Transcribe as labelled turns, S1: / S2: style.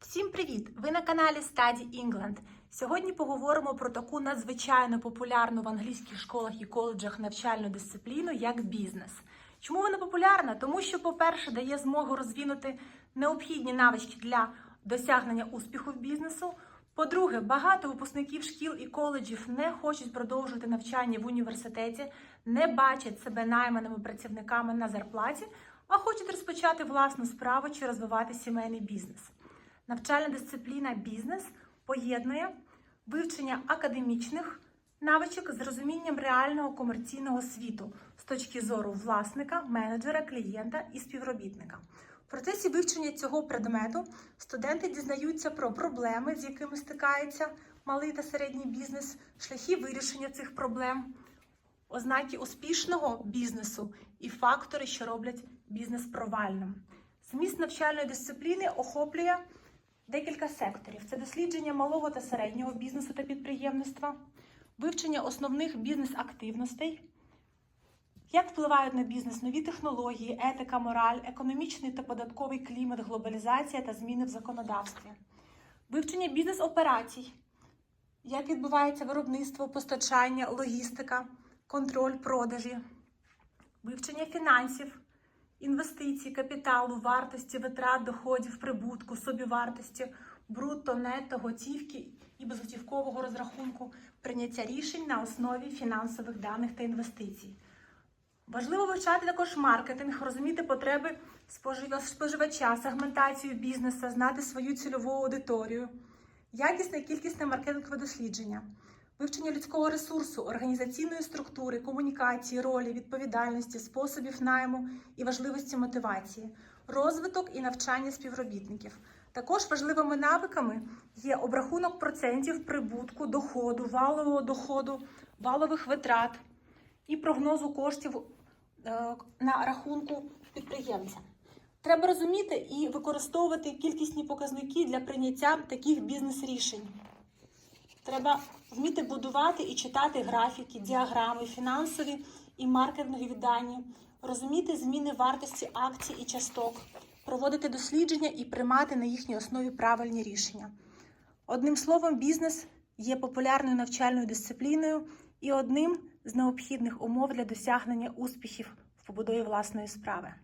S1: Всім привіт! Ви на каналі Study England. Сьогодні поговоримо про таку надзвичайно популярну в англійських школах і коледжах навчальну дисципліну, як бізнес. Чому вона популярна? Тому що, по-перше, дає змогу розвинути необхідні навички для досягнення успіху в бізнесу. По-друге, багато випускників шкіл і коледжів не хочуть продовжувати навчання в університеті, не бачать себе найманими працівниками на зарплаті, а хочуть розпочати власну справу чи розвивати сімейний бізнес. Навчальна дисципліна бізнес поєднує вивчення академічних навичок з розумінням реального комерційного світу з точки зору власника, менеджера, клієнта і співробітника. В процесі вивчення цього предмету студенти дізнаються про проблеми, з якими стикається малий та середній бізнес, шляхи вирішення цих проблем, ознаки успішного бізнесу і фактори, що роблять бізнес провальним. Зміст навчальної дисципліни охоплює декілька секторів: це дослідження малого та середнього бізнесу та підприємництва, вивчення основних бізнес-активностей, як впливають на бізнес нові технології, етика, мораль, економічний та податковий клімат, глобалізація та зміни в законодавстві, вивчення бізнес-операцій, як відбувається виробництво, постачання, логістика, контроль продажі, вивчення фінансів, інвестицій, капіталу, вартості, витрат, доходів, прибутку, собівартості, брутто, нетто, готівки і безготівкового розрахунку, прийняття рішень на основі фінансових даних та інвестицій. Важливо вивчати також маркетинг, розуміти потреби споживача, сегментацію бізнесу, знати свою цільову аудиторію, якісне і кількісне маркетингове дослідження, вивчення людського ресурсу, організаційної структури, комунікації, ролі, відповідальності, способів найму і важливості мотивації, розвиток і навчання співробітників. Також важливими навиками є обрахунок процентів прибутку, доходу, валового доходу, валових витрат і прогнозу коштів е, на рахунку підприємця. Треба розуміти і використовувати кількісні показники для прийняття таких бізнес-рішень. Треба вміти будувати і читати графіки, діаграми, фінансові і маркетингові дані, розуміти зміни вартості акцій і часток, проводити дослідження і приймати на їхній основі правильні рішення. Одним словом, бізнес є популярною навчальною дисципліною і одним з необхідних умов для досягнення успіхів в побудові власної справи.